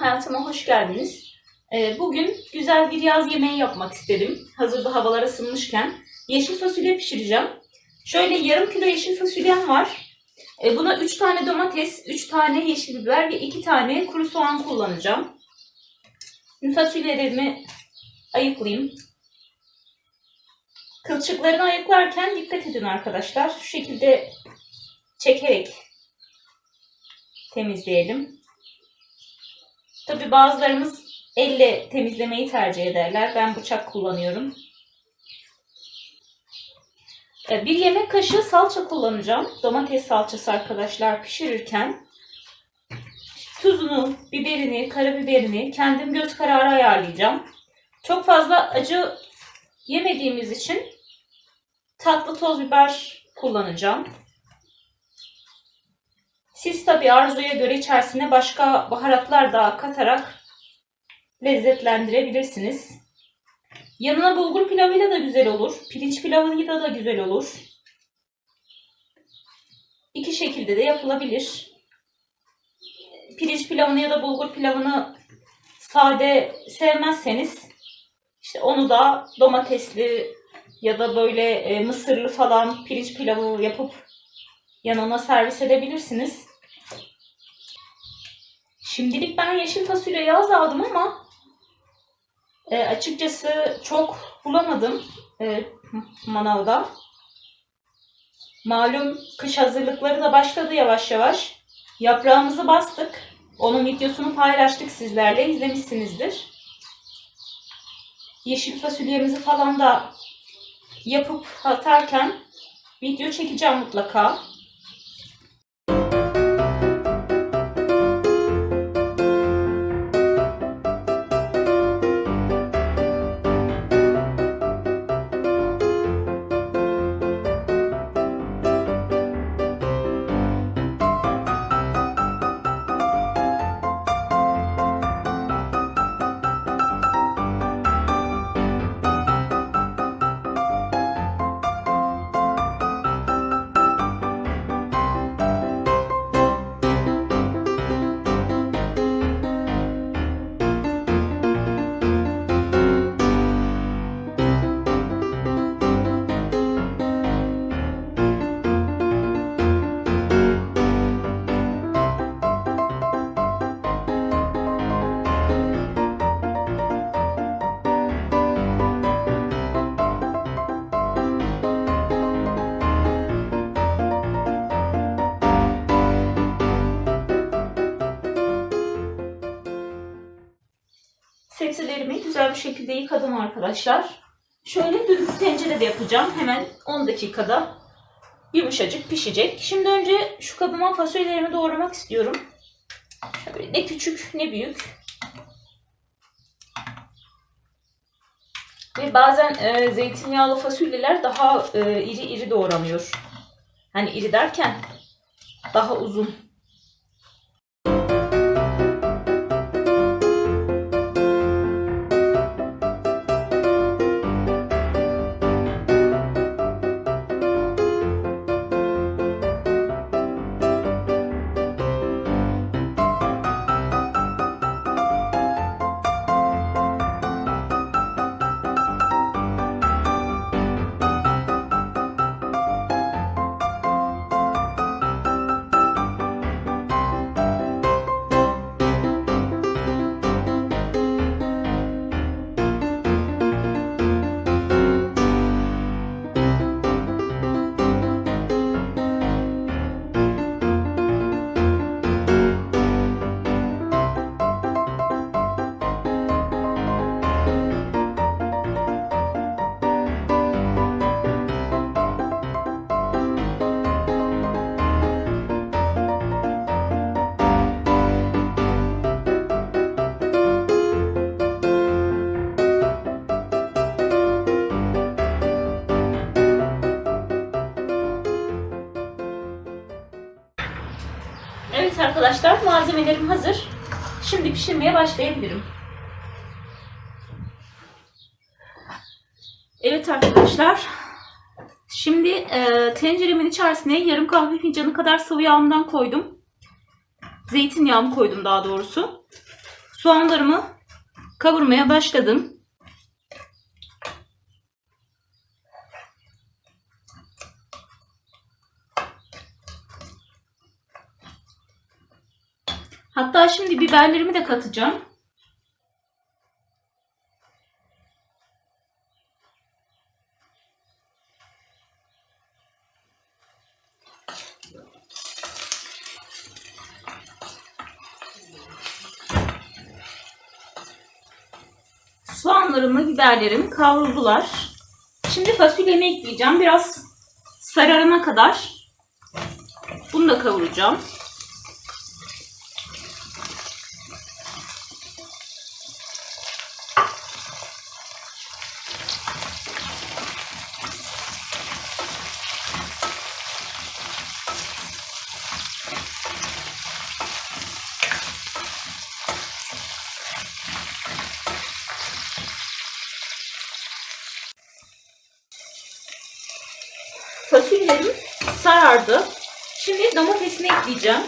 Hayatıma hoş geldiniz. Ee, Bugün güzel bir yaz yemeği yapmak istedim. Hazırda havalar ısınmışken. Yeşil fasulye pişireceğim. Şöyle yarım kilo yeşil fasulyem var. Ee, Buna 3 tane domates, 3 tane yeşil biber ve 2 tane kuru soğan kullanacağım. Fasulyelerimi ayıklayayım. Kılçıklarını ayıklarken dikkat edin arkadaşlar. Şu şekilde çekerek temizleyelim. Tabi bazılarımız elle temizlemeyi tercih ederler. Ben bıçak kullanıyorum. Ee, Bir yemek kaşığı salça kullanacağım. Domates salçası arkadaşlar pişirirken. Tuzunu, biberini, karabiberini kendim göz kararı ayarlayacağım. Çok fazla acı yemediğimiz için tatlı toz biber kullanacağım. Siz tabi arzuya göre içerisine başka baharatlar da katarak lezzetlendirebilirsiniz. Yanına bulgur pilavıyla da güzel olur. Pirinç pilavıyla da güzel olur. İki şekilde de yapılabilir. Pirinç pilavını ya da bulgur pilavını sade sevmezseniz işte onu da domatesli ya da böyle e, mısırlı falan pirinç pilavı yapıp yanına servis edebilirsiniz. Şimdilik ben yeşil fasulyeyi az aldım ama e, açıkçası çok bulamadım e, manavda. Malum kış hazırlıkları da başladı yavaş yavaş. Yaprağımızı bastık. Onun videosunu paylaştık sizlerle. izlemişsinizdir. Yeşil fasulyemizi falan da yapıp atarken video çekeceğim mutlaka. Güzel bir şekilde yıkadım arkadaşlar. Şöyle düdüklü tencerede yapacağım. Hemen 10 dakikada yumuşacık pişecek. Şimdi önce şu kabıma fasulyelerimi doğramak istiyorum. Şöyle ne küçük ne büyük. Ve bazen e, zeytinyağlı fasulyeler daha e, iri iri doğranıyor. Hani iri derken daha uzun. Malzemelerim hazır. Şimdi pişirmeye başlayabilirim. Evet arkadaşlar. Şimdi e, tenceremin içerisine yarım kahve fincanı kadar sıvı yağımdan koydum. Zeytinyağımı koydum daha doğrusu. Soğanlarımı kavurmaya başladım. Şimdi biberlerimi de katacağım. Soğanlarımı, biberlerim kavruldular. Şimdi fasulyemi ekleyeceğim. Biraz sararana kadar bunu da kavuracağım. Fasulyelerim sarardı. Şimdi domatesini ekleyeceğim.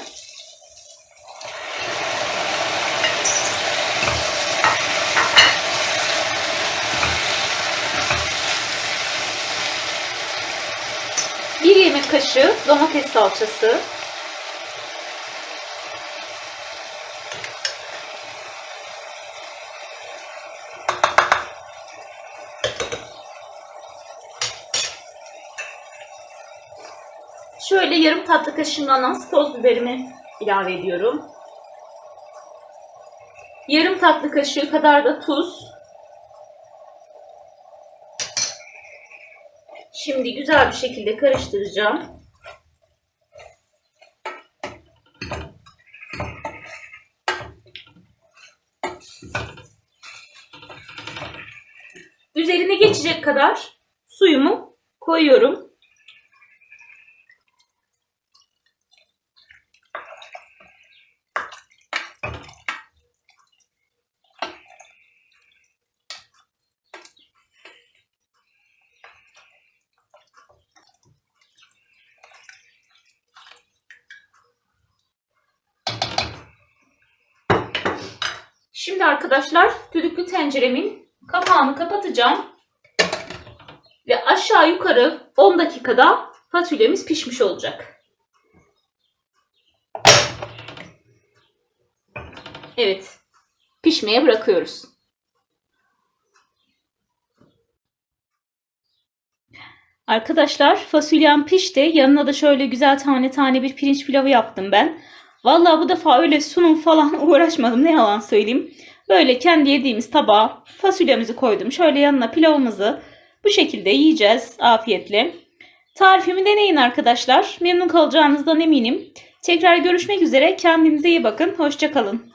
Bir yemek kaşığı domates salçası. Şöyle yarım tatlı kaşığından az toz biberimi ilave ediyorum. Yarım tatlı kaşığı kadar da tuz. Şimdi güzel bir şekilde karıştıracağım. Üzerine geçecek kadar suyumu koyuyorum. Şimdi arkadaşlar düdüklü tenceremin kapağını kapatacağım. Ve aşağı yukarı 10 dakikada fasulyemiz pişmiş olacak. Evet. Pişmeye bırakıyoruz. Arkadaşlar fasulyem pişti. Yanına da şöyle güzel tane tane bir pirinç pilavı yaptım ben. Vallahi bu defa öyle sunum falan uğraşmadım ne yalan söyleyeyim. Böyle kendi yediğimiz tabağa fasulyemizi koydum. Şöyle yanına pilavımızı bu şekilde yiyeceğiz afiyetle. Tarifimi deneyin arkadaşlar. Memnun kalacağınızdan eminim. Tekrar görüşmek üzere. Kendinize iyi bakın. Hoşçakalın.